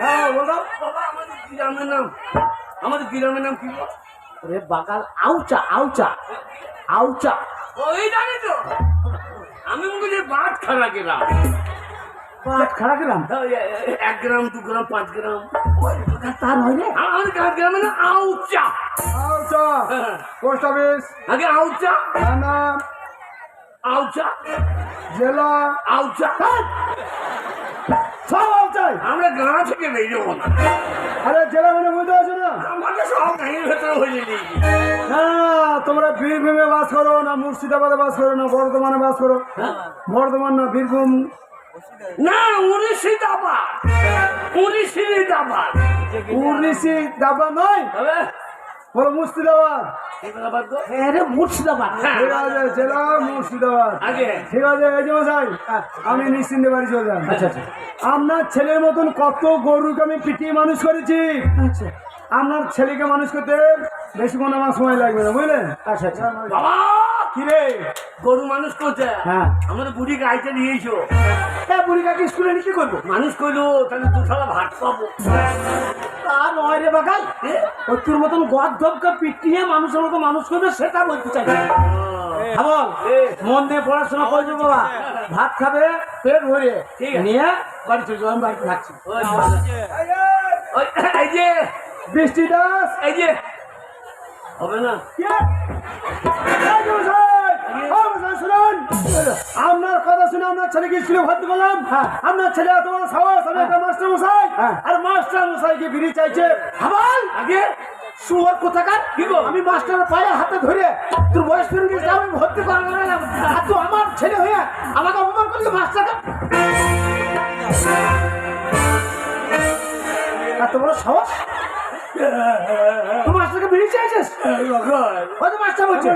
হ্যাঁ বলো। বাবা আমাদের গ্রামের নাম। আমাদের গ্রামের নাম কি বল? রে বাগাল আউচা আউচা। আউচা। ওই জানি তো। আমি বলি বাদ খারা গেলাম পাঁচ খাড়া গেলাম এক গ্রাম দু গ্রাম পাঁচ গ্রাম। তার হয় আমাদের গ্রামের নাম আউচা। আচ্ছা পোস্ট অফিস। আগে আউচা। আউচা। জেলা। আউচা। সব আমরা গ্রাম থেকে বেরিয়ে না আরে জেলা মানে বুঝতে পারছ না? আমাকে সব গাড়ির ভেতরে হয়ে না তোমরা বীরভূমে বাস করো না মুর্শিদাবাদে বাস করো না বর্ধমানে বাস করো। বর্ধমান না বীরভূম। না মুর্শিদাবাদ। মুর্শিদাবাদ। দাবা নয়। বলো মুর্শিদাবাদ। হ্যাঁ রে মুর্শিদাবাদ ঠিক আছে জেলা মুর্শিদাবাদ। আগে। ঠিক আছে এই যে মশাই আমি নিশ্চিন্তে বাড়ি চলে যান আচ্ছা আচ্ছা। আপনার ছেলের মতন কত গরুকে আমি পিটিয়ে মানুষ করেছি। আচ্ছা। আপনার ছেলেকে মানুষ করতে বেশিক্ষণ আমার সময় লাগবে না বুঝলেন? আচ্ছা আচ্ছা। বাবা! কি রে গরু মানুষ করছে। হ্যাঁ। আমাদের বুড়ি গাইতে নিয়েছো হ্যাঁ বুড়ি গাইকে স্কুলে নিয়ে কি করব? মানুষ করল তাহলে দু থালা ভাত পাবো তা নয় রে বাগাল তোর মতন গদকে পিটিয়ে মানুষের মতো মানুষ করবে সেটা বলতে চাই। হ্যাঁ। বল মন দিয়ে পড়াশোনা করবে বাবা ভাত খাবে পেট ভরে। নিয়ে বাড়ি চলে যাব আমি বাড়িতে থাকছি। এই যে বৃষ্টি দাস। এই যে। হবে না। ছেলেকে স্কুলে ভর্তি করলাম আপনার ছেলে এত বড় সাহস আমি একটা মাস্টার মশাই আর মাস্টার মশাইকে বিড়ি চাইছে। হাবাল! আগে? শুয়ার কোথাকার? আমি মাস্টারের পায়ে হাতে ধরে তোর বয়স ফিরে গেছে আমি ভর্তি করা আর তুই আমার ছেলে হয়ে আমাকে অপমান করলি মাস্টারকে? এত বড় সাহস? মাস্টারকে বেরিয়ে চাইছিস? মাস্টার বলছে।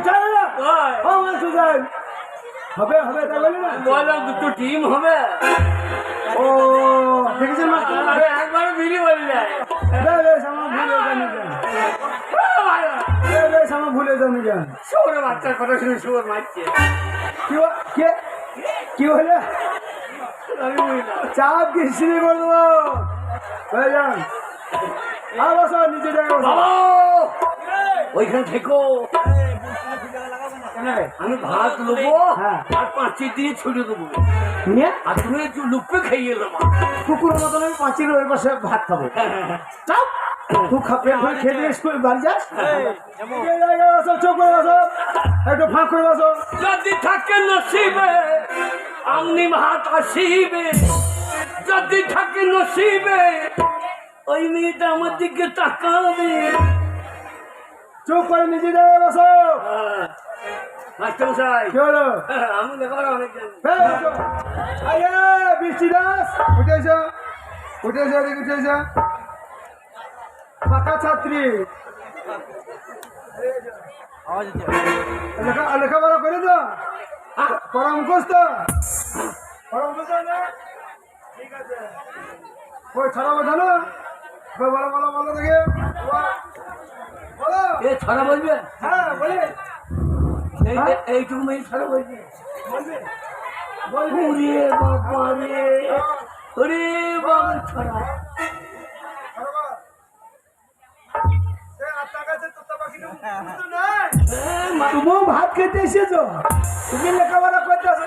না হবে হবে বলি না বললাম দুটো টিম হবে। ও দেখেছেন মাস্টার আরে একবার বিড়ি বলি যায় বেশ, বেশ, আমার ভুলে জানি ভুলে জানি কেন শুয়োরে বাচ্চার কথা শুনে শুয়োর মারছে। কি কে? কি হলে না। চাপ কিস্তি করব হয়ে যান আর বসো নিচে যাই বসো। বাবা! ওইখানে থেকো। আমি ভাত নেব হ্যাঁ। আর পাঁচি দিয়ে ছুড়ে দেবো। আর তুমি একটু লুপে খাইয়ে দেবো কুকুরের মতন আমি পাঁচির ওই পাশে ভাত খাব। চাপ তুই খাবে খেয়ে দিয়ে স্কুল বাড়ি যাস। নিচে জায়গায় বসো চোখ করে বসো। একটু ফাঁক করে বসো। যদি থাকে নসিবে আমনি ভাত আসিবে। যদি থাকে নসিবে ওই মেয়েটা আমার দিকে তাকাবে। চুপ করে জায়গায় বসো। বৃষ্টি দাস উঠে এসো। উঠে এসো উঠে এসো। পাকা ছাত্রী। লেখা লেখাপড়া করে তো? মুখস্ত পড়া মুখস্ত না? ঠিক আছে। ওই ছড়াবো জানো বলো বলো বলো দেখে। এ ছড়া বলবে? হ্যাঁ বলি। এই এই- এইটুকু মেয়ে ছড়া বলবে। বাবা রে। ওরে বাবা। ছড়া হ্যাঁ, তুমিও ভাত খেতে এসেছ? তুমি লেখাপড়া করতে আসো